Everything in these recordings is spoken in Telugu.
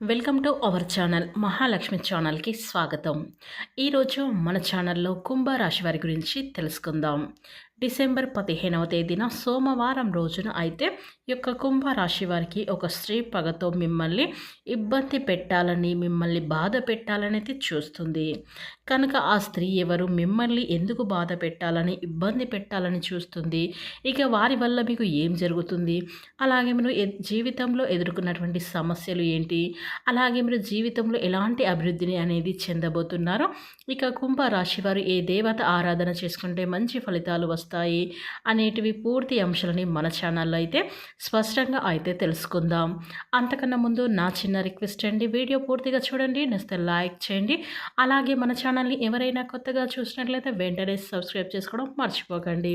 Welcome to our channel Mahalakshmi ఛానల్కి స్వాగతం. ఈరోజు మన ఛానల్లో కుంభరాశి వారి గురించి తెలుసుకుందాం. డిసెంబర్ పదిహేనవ తేదీన సోమవారం రోజున అయితే ఈ యొక్క కుంభరాశి వారికి ఒక స్త్రీ పగతో మిమ్మల్ని ఇబ్బంది పెట్టాలని మిమ్మల్ని బాధ పెట్టాలని అయితే చూస్తుంది. కనుక ఆ స్త్రీ ఎవరు? మిమ్మల్ని ఎందుకు బాధ పెట్టాలని ఇబ్బంది పెట్టాలని చూస్తుంది. ఇక వారి వల్ల మీకు ఏం జరుగుతుంది? అలాగే మీరు జీవితంలో ఎదుర్కొన్నటువంటి సమస్యలు ఏంటి? అలాగే మీరు జీవితంలో ఎలాంటి అభివృద్ధిని అనేది చెందబోతున్నారో ఇక కుంభరాశి వారు ఏ దేవత ఆరాధన చేసుకుంటే మంచి ఫలితాలు వస్తాయి. వస్తాయి అనేటివి పూర్తి అంశాలని మన ఛానల్లో అయితే స్పష్టంగా అయితే తెలుసుకుందాం. అంతకన్నా ముందు నా చిన్న రిక్వెస్ట్ అండి వీడియో పూర్తిగా చూడండి నెక్స్ట్ లైక్ చేయండి. అలాగే మన ఛానల్ని ఎవరైనా కొత్తగా చూసినట్లయితే వెంటనే సబ్స్క్రైబ్ చేసుకోవడం మర్చిపోకండి.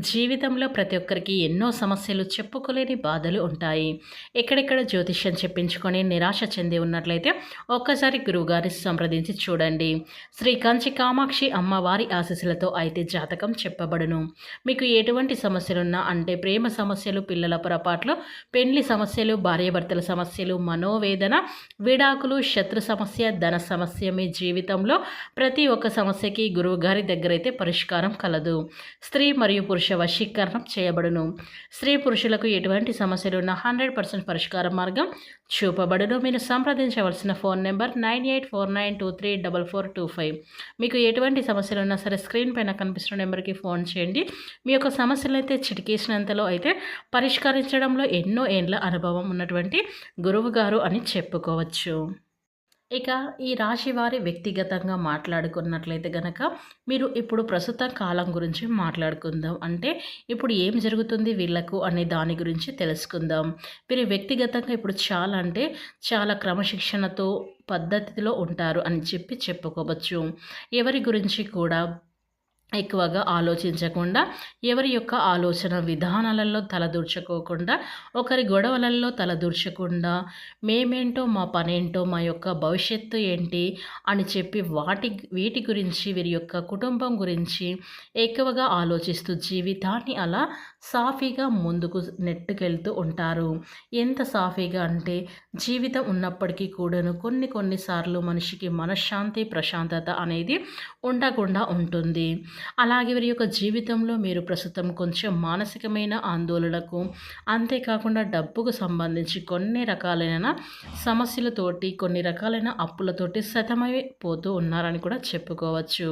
జీవితంలో ప్రతి ఒక్కరికి ఎన్నో సమస్యలు చెప్పుకోలేని బాధలు ఉంటాయి. ఎక్కడెక్కడ జ్యోతిష్యం చెప్పించుకొని నిరాశ చెంది ఉన్నట్లయితే ఒక్కసారి గురువుగారిని సంప్రదించి చూడండి. శ్రీ కంచి కామాక్షి అమ్మవారి ఆశీస్సులతో అయితే జాతకం చెప్పబడును. మీకు ఎటువంటి సమస్యలున్నా అంటే ప్రేమ సమస్యలు పిల్లల పొరపాట్లు పెళ్ళి సమస్యలు భార్యాభర్తల సమస్యలు మనోవేదన విడాకులు శత్రు సమస్య ధన సమస్య మీ జీవితంలో ప్రతి ఒక్క సమస్యకి గురువుగారి దగ్గర అయితే పరిష్కారం కలదు. స్త్రీ మరియు పురుష పురుష వశీకరణం చేయబడును. స్త్రీ పురుషులకు ఎటువంటి సమస్యలు ఉన్న హండ్రెడ్ పర్సెంట్ పరిష్కార మార్గం చూపబడును. మీరు సంప్రదించవలసిన phone number nine eight four nine two three double four two five. మీకు ఎటువంటి సమస్యలు ఉన్నా సరే స్క్రీన్ పైన కనిపిస్తున్న నెంబర్కి ఫోన్ చేయండి. మీ యొక్క సమస్యలు అయితే చిటికేసినంతలో అయితే పరిష్కరించడంలో ఎన్నో ఏండ్ల అనుభవం ఉన్నటువంటి గురువు గారు అని చెప్పుకోవచ్చు. ఇక ఈ రాశి వారి వ్యక్తిగతంగా మాట్లాడుకున్నట్లయితే గనక మీరు ఇప్పుడు ప్రస్తుత కాలం గురించి మాట్లాడుకుందాం. అంటే ఇప్పుడు ఏం జరుగుతుంది వీళ్ళకు అనే దాని గురించి తెలుసుకుందాం. మీరు వ్యక్తిగతంగా ఇప్పుడు చాలా అంటే చాలా క్రమశిక్షణతో పద్ధతిలో ఉంటారు అని చెప్పి చెప్పుకోవచ్చు. ఎవరి గురించి కూడా ఎక్కువగా ఆలోచించకుండా ఎవరి యొక్క ఆలోచన విధానాలలో తలదూర్చుకోకుండా ఒకరి గొడవలలో తలదూర్చకుండా మేమేంటో మా పనేంటో మా యొక్క భవిష్యత్తు ఏంటి అని చెప్పి వాటి వీటి గురించి వీరి యొక్క కుటుంబం గురించి ఎక్కువగా ఆలోచిస్తూ జీవితాన్ని అలా సాఫీగా ముందుకు నెట్టుకెళ్తూ ఉంటారు. ఎంత సాఫీగా అంటే జీవితం ఉన్నప్పటికీ కూడాను కొన్ని కొన్నిసార్లు మనిషికి మనశ్శాంతి ప్రశాంతత అనేది ఉండకుండా ఉంటుంది. అలాగే వీరి యొక్క జీవితంలో మీరు ప్రస్తుతం కొంచెం మానసికమైన ఆందోళనకు అంతేకాకుండా డబ్బుకు సంబంధించి కొన్ని రకాలైన సమస్యలతోటి కొన్ని రకాలైన అప్పులతోటి సతమైపోతూ ఉన్నారని కూడా చెప్పుకోవచ్చు.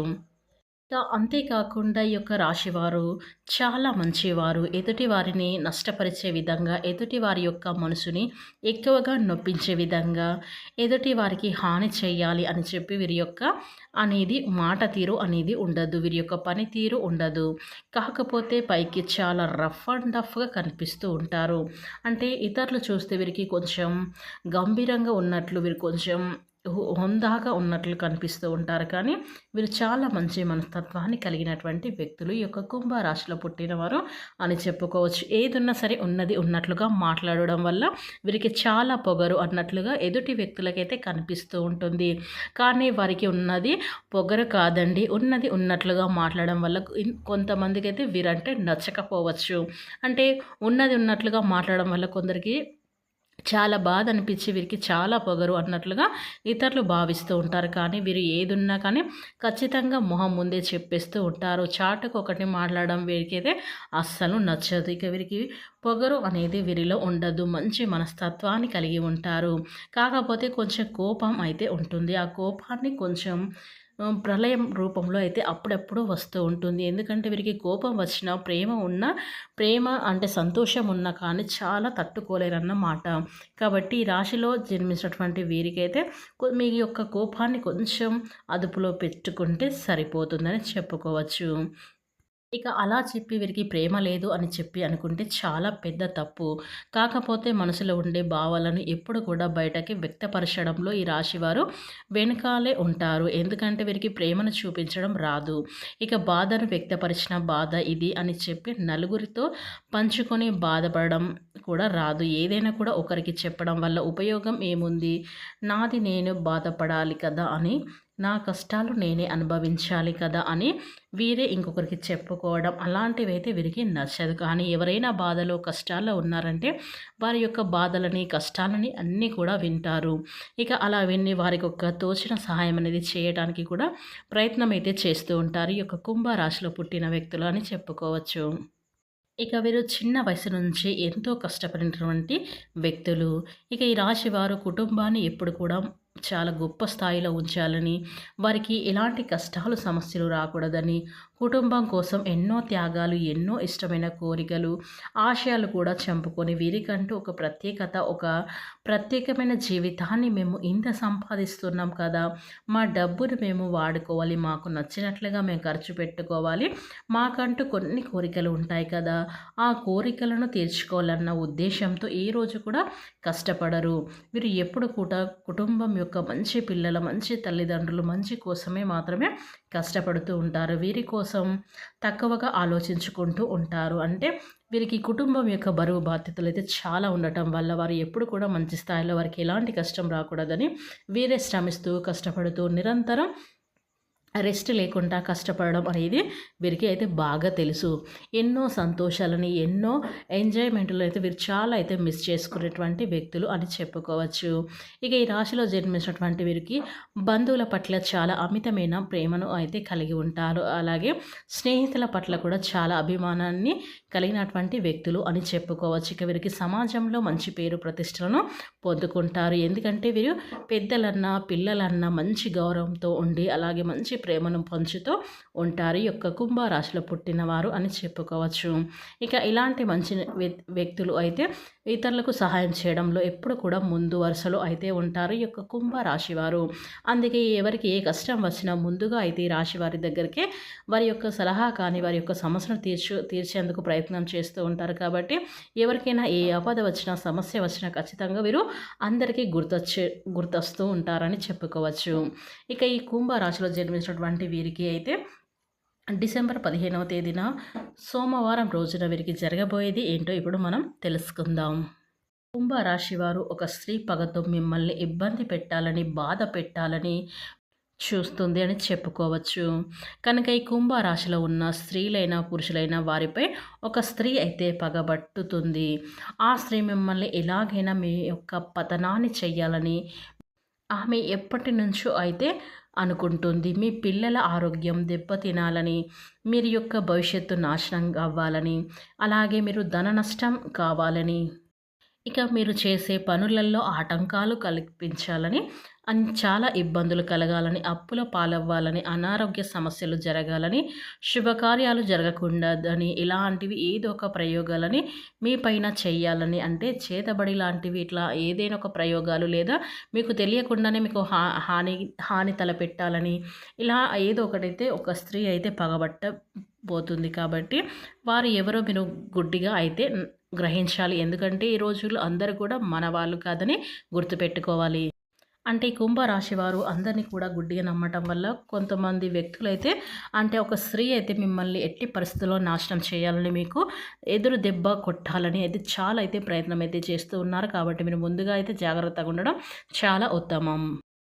అంతేకాకుండా ఈ యొక్క రాశివారు చాలా మంచివారు. ఎదుటి వారిని నష్టపరిచే విధంగా ఎదుటి వారి యొక్క మనసుని ఎక్కువగా నొప్పించే విధంగా ఎదుటి వారికి హాని చేయాలి అని చెప్పి వీరి యొక్క అనేది మాట తీరు అనేది ఉండదు. వీరి యొక్క పనితీరు ఉండదు. కాకపోతే పైకి చాలా రఫ్ అండ్ టఫ్గా కనిపిస్తూ ఉంటారు. అంటే ఇతరులు చూస్తే వీరికి కొంచెం గంభీరంగా ఉన్నట్లు వీరు కొంచెం హుందాగా ఉన్నట్లు కనిపిస్తూ ఉంటారు. కానీ వీరు చాలా మంచి మనస్తత్వాన్ని కలిగినటువంటి వ్యక్తులు. ఈ యొక్క కుంభరాశిలో పుట్టినవారు అని చెప్పుకోవచ్చు. ఏదున్నా సరే ఉన్నది ఉన్నట్లుగా మాట్లాడడం వల్ల వీరికి చాలా పొగరు అన్నట్లుగా ఎదుటి వ్యక్తులకైతే కనిపిస్తూ ఉంటుంది. కానీ వారికి ఉన్నది పొగరు కాదండి. ఉన్నది ఉన్నట్లుగా మాట్లాడడం వల్ల కొంతమందికి అయితే వీరంటే నచ్చకపోవచ్చు. అంటే ఉన్నది ఉన్నట్లుగా మాట్లాడడం వల్ల కొందరికి చాలా బాధ అనిపించి వీరికి చాలా పొగరు అన్నట్లుగా ఇతరులు భావిస్తూ ఉంటారు. కానీ వీరు ఏదున్నా కానీ ఖచ్చితంగా మొహం ముందే చెప్పేస్తూ ఉంటారు. చాటుకు ఒకటి మాట్లాడడం వీరికైతే అస్సలు నచ్చదు. ఇక వీరికి పొగరు అనేది వీరిలో ఉండదు. మంచి మనస్తత్వాన్ని కలిగి ఉంటారు. కాకపోతే కొంచెం కోపం అయితే ఉంటుంది. ఆ కోపాన్ని కొంచెం ప్రళయం రూపంలో అయితే అప్పుడప్పుడు వస్తూ ఉంటుంది. ఎందుకంటే వీరికి కోపం వచ్చిన ప్రేమ ఉన్న ప్రేమ అంటే సంతోషం ఉన్నా కానీ చాలా తట్టుకోలేరన్నమాట. కాబట్టి ఈ రాశిలో జన్మించినటువంటి వీరికైతే మీ యొక్క కోపాన్ని కొంచెం అదుపులో పెట్టుకుంటే సరిపోతుందని చెప్పుకోవచ్చు. ఇక అలా చెప్పి వీరికి ప్రేమ లేదు అని చెప్పి అనుకుంటే చాలా పెద్ద తప్పు. కాకపోతే మనసులో ఉండే భావాలను ఎప్పుడు కూడా బయటకి వ్యక్తపరచడంలో ఈ రాశివారు వెనకాలే ఉంటారు. ఎందుకంటే వీరికి ప్రేమను చూపించడం రాదు. ఇక బాధను వ్యక్తపరిచిన బాధ ఇది అని చెప్పి నలుగురితో పంచుకొని బాధపడడం కూడా రాదు. ఏదైనా కూడా ఒకరికి చెప్పడం వల్ల ఉపయోగం ఏముంది? నాది నేను బాధపడాలి కదా అని నా కష్టాలు నేనే అనుభవించాలి కదా అని వీరే ఇంకొకరికి చెప్పుకోవడం అలాంటివి అయితే వీరికి నచ్చదు. కానీ ఎవరైనా బాధలో కష్టాల్లో ఉన్నారంటే వారి యొక్క బాధలని కష్టాలని అన్నీ కూడా వింటారు. ఇక అలా విని వారికి ఒక తోచిన సహాయం అనేది చేయడానికి కూడా ప్రయత్నం అయితే చేస్తూ ఉంటారు. ఈ యొక్క కుంభరాశిలో పుట్టిన వ్యక్తులు అని చెప్పుకోవచ్చు. ఇక వీరు చిన్న వయసు నుంచి ఎంతో కష్టపడినటువంటి వ్యక్తులు. ఇక ఈ రాశి వారు కుటుంబాన్ని ఎప్పుడు కూడా చాలా గొప్ప స్థాయిలో ఉంచాలని వారికి ఎలాంటి కష్టాలు సమస్యలు రాకూడదని కుటుంబం కోసం ఎన్నో త్యాగాలు ఎన్నో ఇష్టమైన కోరికలు ఆశయాలు కూడా చంపుకొని వీరికంటూ ఒక ప్రత్యేకత ఒక ప్రత్యేకమైన జీవితాన్ని మేము ఇంత సంపాదిస్తున్నాం కదా. మా డబ్బును మేము వాడుకోవాలి మాకు నచ్చినట్లుగా మేము ఖర్చు పెట్టుకోవాలి మాకంటూ కొన్ని కోరికలు ఉంటాయి కదా. ఆ కోరికలను తీర్చుకోవాలన్న ఉద్దేశంతో ఏ రోజు కూడా కష్టపడరు. వీరు ఎప్పుడు కూడా కుటుంబం యొక్క మంచి పిల్లల మంచి తల్లిదండ్రులు మంచి కోసమే మాత్రమే కష్టపడుతూ ఉంటారు. వీరి కోసం కోసం తక్కువగా ఆలోచించుకుంటూ ఉంటారు. అంటే వీరికి కుటుంబం యొక్క బరువు బాధ్యతలు అయితే చాలా ఉండటం వల్ల వారు ఎప్పుడు కూడా మంచి స్థాయిలో వారికి ఎలాంటి కష్టం రాకూడదని వీరే శ్రమిస్తూ కష్టపడుతూ నిరంతరం రెస్ట్ లేకుండా కష్టపడడం అనేది వీరికి అయితే బాగా తెలుసు. ఎన్నో సంతోషాలని ఎన్నో ఎంజాయ్మెంట్లు అయితే వీరు చాలా అయితే మిస్ చేసుకునేటువంటి వ్యక్తులు అని చెప్పుకోవచ్చు. ఇక ఈ రాశిలో జన్మించినటువంటి వీరికి బంధువుల పట్ల చాలా అమితమైన ప్రేమను అయితే కలిగి ఉంటారు. అలాగే స్నేహితుల పట్ల కూడా చాలా అభిమానాన్ని కలిగినటువంటి వ్యక్తులు అని చెప్పుకోవచ్చు. ఇక వీరికి సమాజంలో మంచి పేరు ప్రతిష్టలను పొందుకుంటారు. ఎందుకంటే వీరు పెద్దలన్నా పిల్లలన్నా మంచి గౌరవంతో ఉండి అలాగే మంచి ప్రేమను పంచుతూ ఉంటారు. ఈ యొక్క కుంభరాశిలో పుట్టినవారు అని చెప్పుకోవచ్చు. ఇక ఇలాంటి మంచి వ్యక్తులు అయితే ఇతరులకు సహాయం చేయడంలో ఎప్పుడు కూడా ముందు వరుసలో అయితే ఉంటారు ఈ యొక్క కుంభరాశి వారు అందుకే ఎవరికి ఏ కష్టం వచ్చినా ముందుగా అయితే ఈ రాశి వారి దగ్గరికి వారి యొక్క సలహా కానీ వారి యొక్క సమస్యను తీర్చు తీర్చేందుకు ప్రయత్నం చేస్తూ ఉంటారు కాబట్టి ఎవరికైనా ఏ ఆపద వచ్చినా సమస్య వచ్చినా ఖచ్చితంగా వీరు అందరికీ గుర్తొచ్చే గుర్తొస్తూ ఉంటారని చెప్పుకోవచ్చు. ఇక ఈ కుంభరాశిలో జన్మించినటువంటి వీరికి అయితే డిసెంబర్ పదిహేనవ తేదీన సోమవారం రోజున వీరికి జరగబోయేది ఏంటో ఇప్పుడు మనం తెలుసుకుందాం. కుంభరాశి వారు ఒక స్త్రీ పగతో మిమ్మల్ని ఇబ్బంది పెట్టాలని బాధ పెట్టాలని చూస్తుంది అని చెప్పుకోవచ్చు. కనుక ఈ కుంభరాశిలో ఉన్న స్త్రీలైనా పురుషులైనా వారిపై ఒక స్త్రీ అయితే పగబట్టుతుంది ఆ స్త్రీ మిమ్మల్ని ఎలాగైనా మీ యొక్క పతనాన్ని చెయ్యాలని ఆమె ఎప్పటి నుంచో అయితే అనుకుంటుంది. మీ పిల్లల ఆరోగ్యం దెబ్బతినాలని మీరు యొక్క భవిష్యత్తు నాశనం అవ్వాలని అలాగే మీరు ధన నష్టం కావాలని. ఇక మీరు చేసే పనులలో ఆటంకాలు కల్పించాలని అని చాలా ఇబ్బందులు కలగాలని అప్పుల పాలవ్వాలని అనారోగ్య సమస్యలు జరగాలని శుభకార్యాలు జరగకుండాదని ఇలాంటివి ఏదో ఒక ప్రయోగాలని మీ పైన చేయాలని అంటే చేతబడి లాంటివి ఇట్లా ఏదైనా ఒక ప్రయోగాలు లేదా మీకు తెలియకుండానే మీకు హా హాని హాని తలపెట్టాలని ఇలా ఏదో ఒకటైతే ఒక స్త్రీ అయితే పగబట్ట పోతుంది కాబట్టి వారు ఎవరో మీరు గుడ్డిగా అయితే గ్రహించాలి. ఎందుకంటే ఈ రోజుల్లో అందరూ కూడా మన వాళ్ళు కాదని గుర్తుపెట్టుకోవాలి. అంటే కుంభరాశి వారు అందరినీ కూడా గుడ్డిగా నమ్మటం వల్ల కొంతమంది వ్యక్తులైతే అంటే ఒక స్త్రీ అయితే మిమ్మల్ని ఎట్టి పరిస్థితుల్లో నాశనం చేయాలని మీకు ఎదురు దెబ్బ కొట్టాలని అయితే చాలా అయితే ప్రయత్నం అయితే చేస్తూ ఉన్నారు. కాబట్టి మీరు ముందుగా అయితే జాగ్రత్తగా ఉండడం చాలా ఉత్తమం.